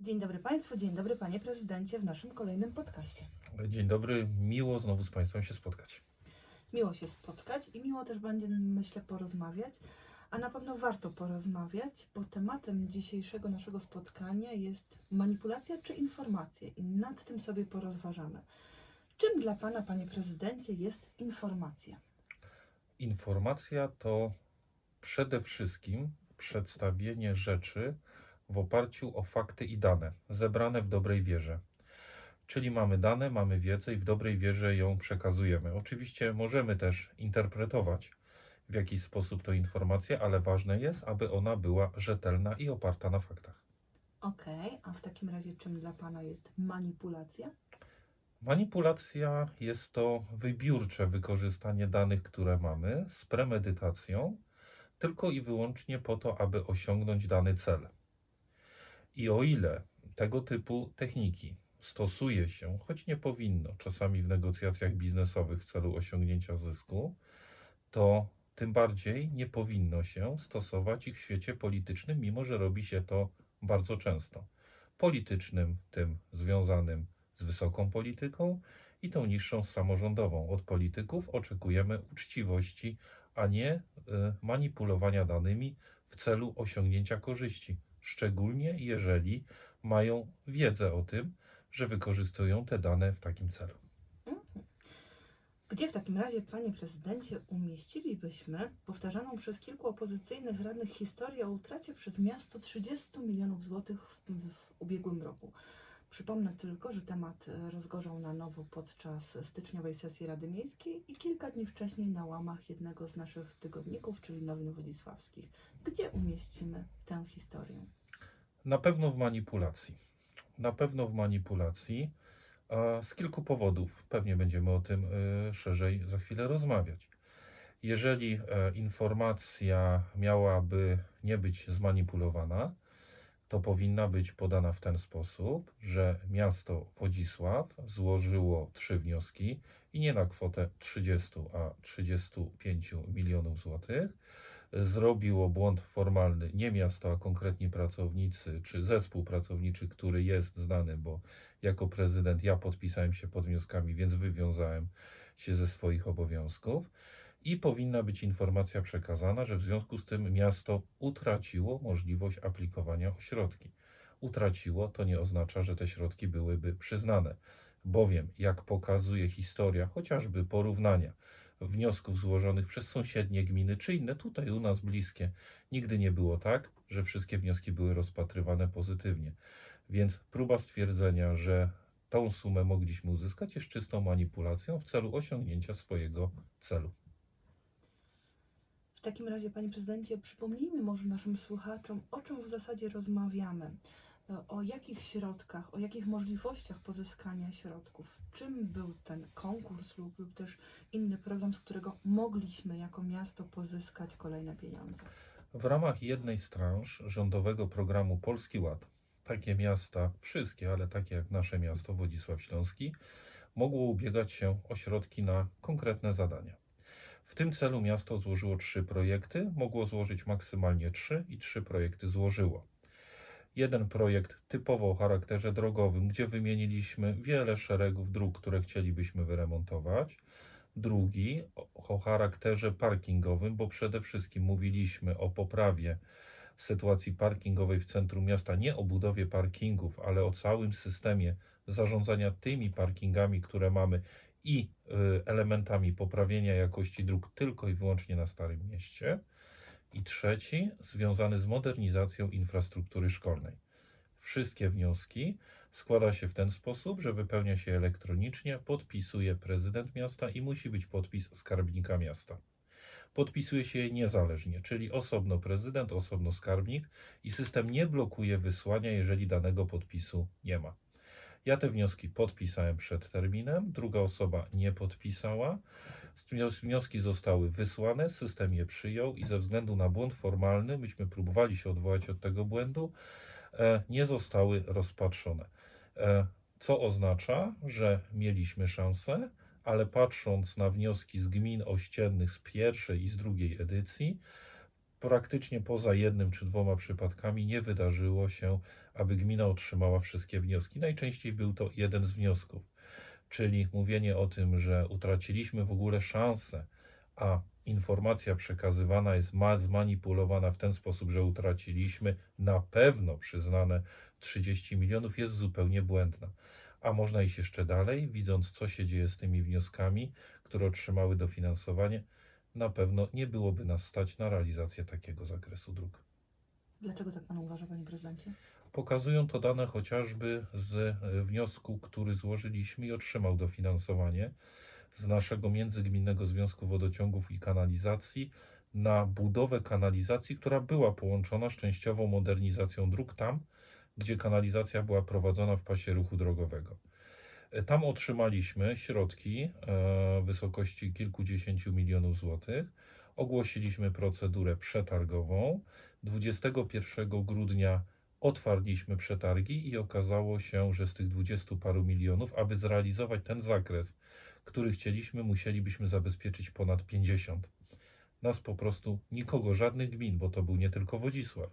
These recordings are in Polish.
Dzień dobry Państwu, dzień dobry Panie Prezydencie w naszym kolejnym podcaście. Dzień dobry, miło znowu z Państwem się spotkać. Miło się spotkać i miło też będzie, myślę, porozmawiać, a na pewno warto porozmawiać, bo tematem dzisiejszego naszego spotkania jest manipulacja czy informacje i nad tym sobie porozważamy. Czym dla Pana, Panie Prezydencie, jest informacja? Informacja to przede wszystkim przedstawienie rzeczy w oparciu o fakty i dane, zebrane w dobrej wierze. Czyli mamy dane, mamy wiedzę i w dobrej wierze ją przekazujemy. Oczywiście możemy też interpretować w jakiś sposób tę informację, ale ważne jest, aby ona była rzetelna i oparta na faktach. Okej, a w takim razie czym dla Pana jest manipulacja? Manipulacja jest to wybiórcze wykorzystanie danych, które mamy z premedytacją, tylko i wyłącznie po to, aby osiągnąć dany cel. I o ile tego typu techniki stosuje się, choć nie powinno, czasami w negocjacjach biznesowych w celu osiągnięcia zysku, to tym bardziej nie powinno się stosować ich w świecie politycznym, mimo że robi się to bardzo często. Politycznym, tym związanym z wysoką polityką i tą niższą samorządową. Od polityków oczekujemy uczciwości, a nie y, manipulowania danymi w celu osiągnięcia korzyści, szczególnie jeżeli mają wiedzę o tym, że wykorzystują te dane w takim celu. Mhm. Gdzie w takim razie, panie prezydencie, umieścilibyśmy powtarzaną przez kilku opozycyjnych radnych historię o utracie przez miasto 30 milionów złotych w, w ubiegłym roku? Przypomnę tylko, że temat e, rozgorzał na nowo podczas styczniowej sesji Rady Miejskiej i kilka dni wcześniej na łamach jednego z naszych tygodników, czyli Nowin Wodzisławskich. Gdzie umieścimy tę historię? Na pewno w manipulacji. Na pewno w manipulacji. Z kilku powodów. Pewnie będziemy o tym y, szerzej za chwilę rozmawiać. Jeżeli e, informacja miałaby nie być zmanipulowana, to powinna być podana w ten sposób, że miasto Wodzisław złożyło trzy wnioski i nie na kwotę 30, a 35 milionów złotych. Zrobiło błąd formalny nie miasto, a konkretni pracownicy czy zespół pracowniczy, który jest znany, bo jako prezydent ja podpisałem się pod wnioskami, więc wywiązałem się ze swoich obowiązków i powinna być informacja przekazana, że w związku z tym miasto utraciło możliwość aplikowania o środki. Utraciło to nie oznacza, że te środki byłyby przyznane, bowiem, jak pokazuje historia, chociażby porównania wniosków złożonych przez sąsiednie gminy czy inne, tutaj u nas bliskie, nigdy nie było tak, że wszystkie wnioski były rozpatrywane pozytywnie. Więc próba stwierdzenia, że tą sumę mogliśmy uzyskać, jest czystą manipulacją w celu osiągnięcia swojego celu. W takim razie, panie prezydencie, przypomnijmy może naszym słuchaczom, o czym w zasadzie rozmawiamy. O jakich środkach, o jakich możliwościach pozyskania środków? Czym był ten konkurs lub, lub też inny program, z którego mogliśmy jako miasto pozyskać kolejne pieniądze? W ramach jednej z transz rządowego programu Polski Ład, takie miasta, wszystkie, ale takie jak nasze miasto, Wodzisław Śląski, mogło ubiegać się o środki na konkretne zadania. W tym celu miasto złożyło trzy projekty, mogło złożyć maksymalnie trzy i trzy projekty złożyło. Jeden projekt typowo o charakterze drogowym, gdzie wymieniliśmy wiele szeregów dróg, które chcielibyśmy wyremontować. Drugi o- charakterze parkingowym, bo przede wszystkim mówiliśmy o poprawie sytuacji parkingowej w centrum miasta, nie o budowie parkingów, ale o całym systemie zarządzania tymi parkingami, które mamy i y, elementami poprawienia jakości dróg tylko i wyłącznie na Starym Mieście. I trzeci, związany z modernizacją infrastruktury szkolnej. Wszystkie wnioski składa się w ten sposób, że wypełnia się elektronicznie, podpisuje prezydent miasta i musi być podpis skarbnika miasta. Podpisuje się je niezależnie, czyli osobno prezydent, osobno skarbnik i system nie blokuje wysłania, jeżeli danego podpisu nie ma. Ja te wnioski podpisałem przed terminem, druga osoba nie podpisała. Wnios- Wnioski zostały wysłane, system je przyjął i ze względu na błąd formalny, myśmy próbowali się odwołać od tego błędu, e, nie zostały rozpatrzone. E, Co oznacza, że mieliśmy szansę, ale patrząc na wnioski z gmin ościennych z pierwszej i z drugiej edycji, praktycznie poza jednym czy dwoma przypadkami nie wydarzyło się, aby gmina otrzymała wszystkie wnioski. Najczęściej był to jeden z wniosków, czyli mówienie o tym, że utraciliśmy w ogóle szansę, a informacja przekazywana jest ma zmanipulowana w ten sposób, że utraciliśmy na pewno przyznane 30 milionów, jest zupełnie błędna. A można iść jeszcze dalej, widząc co się dzieje z tymi wnioskami, które otrzymały dofinansowanie, na pewno nie byłoby nas stać na realizację takiego zakresu dróg. Dlaczego tak Pan uważa, Panie Prezydencie? Pokazują to dane chociażby z e, wniosku, który złożyliśmy i otrzymał dofinansowanie z naszego Międzygminnego Związku Wodociągów i Kanalizacji na budowę kanalizacji, która była połączona z częściową modernizacją dróg tam, gdzie kanalizacja była prowadzona w pasie ruchu drogowego. E, Tam otrzymaliśmy środki e, w wysokości kilkudziesięciu milionów złotych. Ogłosiliśmy procedurę przetargową. 21 grudnia otwarliśmy przetargi i okazało się, że z tych 20 paru milionów, aby zrealizować ten zakres, który chcieliśmy, musielibyśmy zabezpieczyć ponad 50. Nas po prostu nikogo, żadnych gmin, bo to był nie tylko Wodzisław,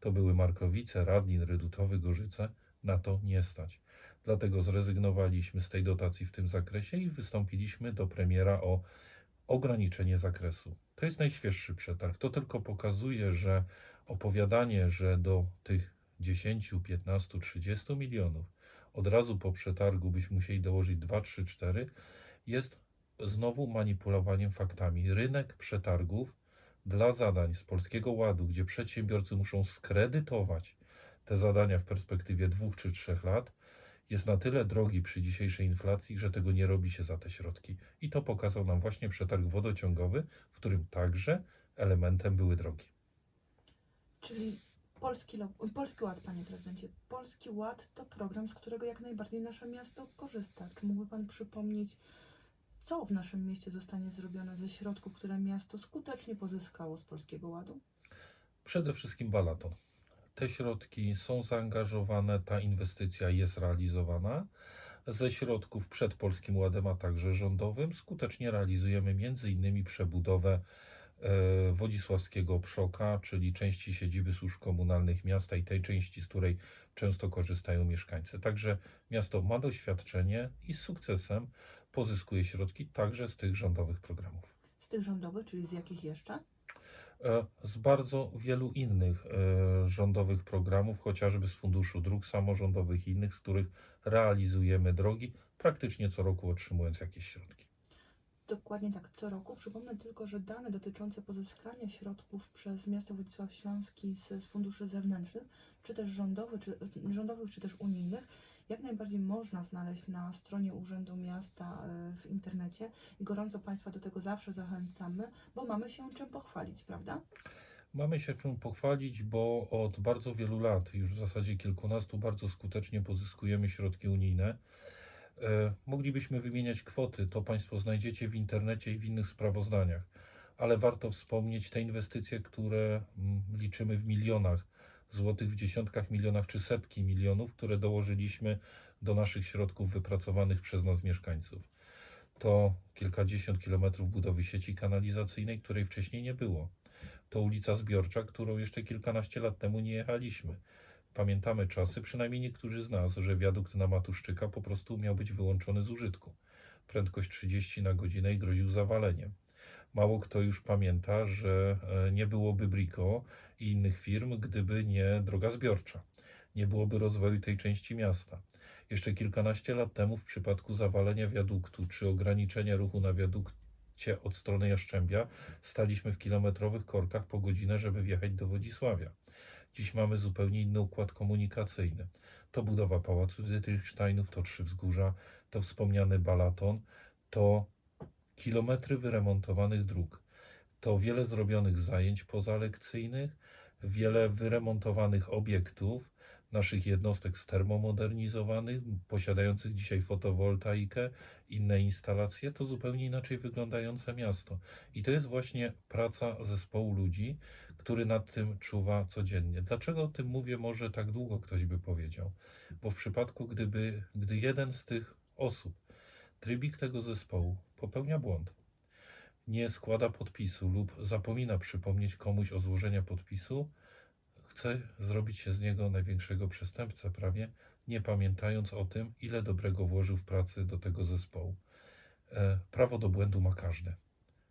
to były Markowice, Radlin, Rydutowy, Gorzyce, na to nie stać. Dlatego zrezygnowaliśmy z tej dotacji w tym zakresie i wystąpiliśmy do premiera o ograniczenie zakresu. To jest najświeższy przetarg. To tylko pokazuje, że opowiadanie, że do tych 10, 15, 30 milionów od razu po przetargu byśmy musieli dołożyć 2, 3, 4, jest znowu manipulowaniem faktami. Rynek przetargów dla zadań z Polskiego Ładu, gdzie przedsiębiorcy muszą skredytować te zadania w perspektywie dwóch czy trzech lat, jest na tyle drogi przy dzisiejszej inflacji, że tego nie robi się za te środki. I to pokazał nam właśnie przetarg wodociągowy, w którym także elementem były drogi. Czyli Polski, Polski Ład, Panie Prezydencie. Polski Ład to program, z którego jak najbardziej nasze miasto korzysta. Czy mógłby Pan przypomnieć, co w naszym mieście zostanie zrobione ze środków, które miasto skutecznie pozyskało z Polskiego Ładu? Przede wszystkim balaton. Te środki są zaangażowane, ta inwestycja jest realizowana. Ze środków przed Polskim Ładem, a także rządowym, skutecznie realizujemy m.in. przebudowę Wodzisławskiego Przoka, czyli części siedziby służb komunalnych miasta i tej części, z której często korzystają mieszkańcy. Także miasto ma doświadczenie i z sukcesem pozyskuje środki także z tych rządowych programów. Z tych rządowych, czyli z jakich jeszcze? E, z bardzo wielu innych e, rządowych programów, chociażby z Funduszu Dróg Samorządowych i innych, z których realizujemy drogi, praktycznie co roku otrzymując jakieś środki. Dokładnie tak, co roku. Przypomnę tylko, że dane dotyczące pozyskania środków przez miasto Władysław Śląski z, z funduszy zewnętrznych, czy też rządowych, czy, rządowych, czy też unijnych, jak najbardziej można znaleźć na stronie Urzędu Miasta e, w internecie i gorąco Państwa do tego zawsze zachęcamy, bo mamy się czym pochwalić, prawda? Mamy się czym pochwalić, bo od bardzo wielu lat, już w zasadzie kilkunastu, bardzo skutecznie pozyskujemy środki unijne. E, Moglibyśmy wymieniać kwoty, to Państwo znajdziecie w internecie i w innych sprawozdaniach, ale warto wspomnieć te inwestycje, które mm, liczymy w milionach złotych, w dziesiątkach milionach czy setki milionów, które dołożyliśmy do naszych środków wypracowanych przez nas mieszkańców. To kilkadziesiąt kilometrów budowy sieci kanalizacyjnej, której wcześniej nie było to ulica Zbiorcza, którą jeszcze kilkanaście lat temu nie jechaliśmy. Pamiętamy czasy, przynajmniej niektórzy z nas, że wiadukt na Matuszczyka po prostu miał być wyłączony z użytku. Prędkość 30 na godzinę i groził zawaleniem. Mało kto już pamięta, że e, nie byłoby Brico i innych firm, gdyby nie droga zbiorcza. Nie byłoby rozwoju tej części miasta. Jeszcze kilkanaście lat temu, w przypadku zawalenia wiaduktu czy ograniczenia ruchu na wiadukcie od strony Jaszczębia, staliśmy w kilometrowych korkach po godzinę, żeby wjechać do Wodzisławia. Dziś mamy zupełnie inny układ komunikacyjny. To budowa Pałacu Dietrichsteinów, to Trzy Wzgórza, to wspomniany Balaton, to kilometry wyremontowanych dróg, to wiele zrobionych zajęć pozalekcyjnych, wiele wyremontowanych obiektów, naszych jednostek stermomodernizowanych, posiadających dzisiaj fotowoltaikę, inne instalacje, to zupełnie inaczej wyglądające miasto. I to jest właśnie praca zespołu ludzi, który nad tym czuwa codziennie. Dlaczego o tym mówię? Może tak długo ktoś by powiedział. Bo w przypadku, gdyby, gdy jeden z tych osób, trybik tego zespołu, popełnia błąd, nie składa podpisu lub zapomina przypomnieć komuś o złożeniu podpisu, chce zrobić się z niego największego przestępcę prawie, nie pamiętając o tym, ile dobrego włożył w pracy do tego zespołu. E, prawo do błędu ma każdy.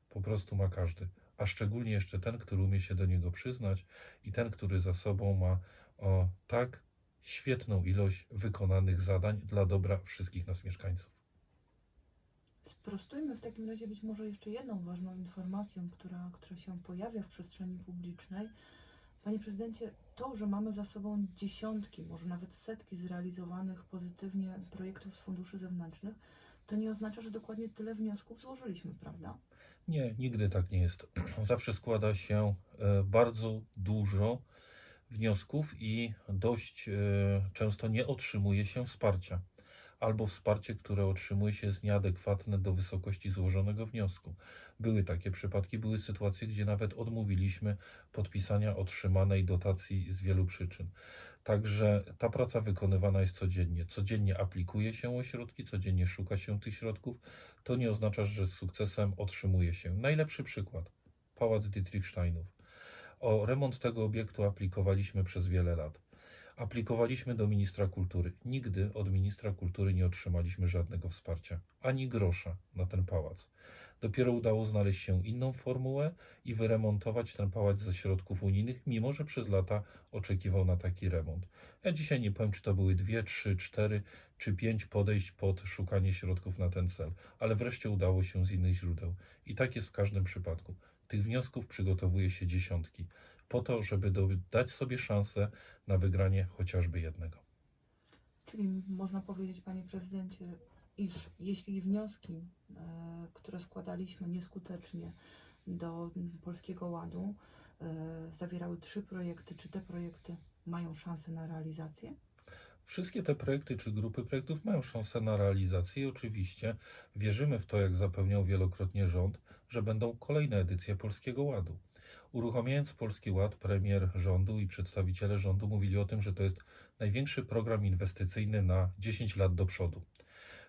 Po prostu ma każdy. A szczególnie jeszcze ten, który umie się do niego przyznać i ten, który za sobą ma o, tak świetną ilość wykonanych zadań dla dobra wszystkich nas mieszkańców. Sprostujmy w takim razie być może jeszcze jedną ważną informacją, która, która się pojawia w przestrzeni publicznej. Panie prezydencie, to, że mamy za sobą dziesiątki, może nawet setki zrealizowanych pozytywnie projektów z funduszy zewnętrznych, to nie oznacza, że dokładnie tyle wniosków złożyliśmy, prawda? Nie, nigdy tak nie jest. Zawsze składa się e, bardzo dużo wniosków i dość e, często nie otrzymuje się wsparcia. Albo wsparcie, które otrzymuje się, jest nieadekwatne do wysokości złożonego wniosku. Były takie przypadki, były sytuacje, gdzie nawet odmówiliśmy podpisania otrzymanej dotacji z wielu przyczyn. Także ta praca wykonywana jest codziennie. Codziennie aplikuje się o środki, codziennie szuka się tych środków. To nie oznacza, że z sukcesem otrzymuje się. Najlepszy przykład. Pałac Dietrichsteinów. O remont tego obiektu aplikowaliśmy przez wiele lat. Aplikowaliśmy do ministra kultury. Nigdy od ministra kultury nie otrzymaliśmy żadnego wsparcia, ani grosza na ten pałac. Dopiero udało znaleźć się inną formułę i wyremontować ten pałac ze środków unijnych, mimo że przez lata oczekiwał na taki remont. Ja dzisiaj nie powiem, czy to były dwie, trzy, cztery czy pięć podejść pod szukanie środków na ten cel, ale wreszcie udało się z innych źródeł. I tak jest w każdym przypadku. Tych wniosków przygotowuje się dziesiątki, po to, żeby dać sobie szansę na wygranie chociażby jednego. Czyli można powiedzieć, panie prezydencie, iż jeśli wnioski, e, które składaliśmy nieskutecznie do Polskiego Ładu, e, zawierały trzy projekty, czy te projekty mają szansę na realizację? Wszystkie te projekty czy grupy projektów mają szansę na realizację i oczywiście wierzymy w to, jak zapewniał wielokrotnie rząd, że będą kolejne edycje Polskiego Ładu. Uruchamiając Polski Ład, premier rządu i przedstawiciele rządu mówili o tym, że to jest największy program inwestycyjny na 10 lat do przodu.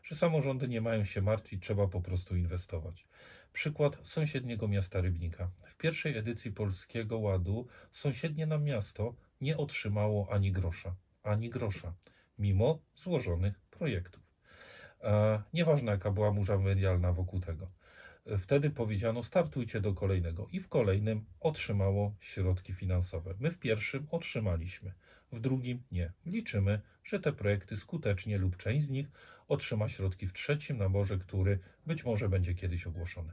Że samorządy nie mają się martwić, trzeba po prostu inwestować. Przykład sąsiedniego miasta Rybnika. W pierwszej edycji Polskiego Ładu sąsiednie nam miasto nie otrzymało ani grosza ani grosza, mimo złożonych projektów. E, nieważne, jaka była murza medialna wokół tego. Wtedy powiedziano, startujcie do kolejnego, i w kolejnym otrzymało środki finansowe. My w pierwszym otrzymaliśmy, w drugim nie. Liczymy, że te projekty skutecznie lub część z nich otrzyma środki w trzecim naborze, który być może będzie kiedyś ogłoszony.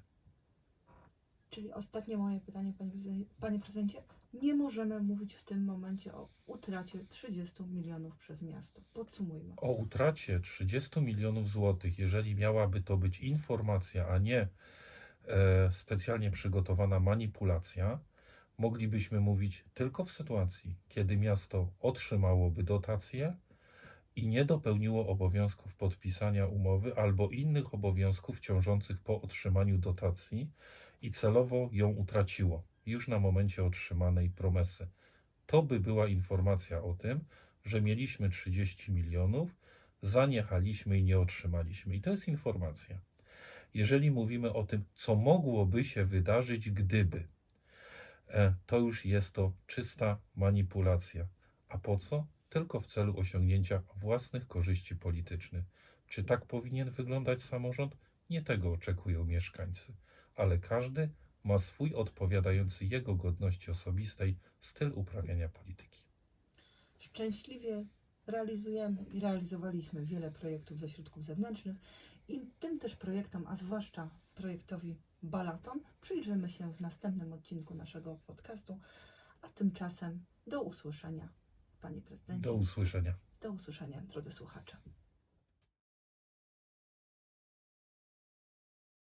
Czyli ostatnie moje pytanie, panie. Panie prezydencie, nie możemy mówić w tym momencie o utracie 30 milionów przez miasto. Podsumujmy. o utracie 30 milionów złotych, jeżeli miałaby to być informacja, a nie specjalnie przygotowana manipulacja, moglibyśmy mówić tylko w sytuacji, kiedy miasto otrzymałoby dotację i nie dopełniło obowiązków podpisania umowy albo innych obowiązków ciążących po otrzymaniu dotacji i celowo ją utraciło już na momencie otrzymanej promesy. To by była informacja o tym, że mieliśmy 30 milionów, zaniechaliśmy i nie otrzymaliśmy. I to jest informacja. Jeżeli mówimy o tym, co mogłoby się wydarzyć, gdyby, e, to już jest to czysta manipulacja. A po co? Tylko w celu osiągnięcia własnych korzyści politycznych. Czy tak powinien wyglądać samorząd? Nie tego oczekują mieszkańcy, ale każdy ma swój odpowiadający jego godności osobistej styl uprawiania polityki. Szczęśliwie realizujemy i realizowaliśmy wiele projektów ze środków zewnętrznych i tym też projektom, a zwłaszcza projektowi Balaton, przyjrzymy się w następnym odcinku naszego podcastu, a tymczasem do usłyszenia, panie prezydencie. Do usłyszenia. do usłyszenia, drodzy słuchacze.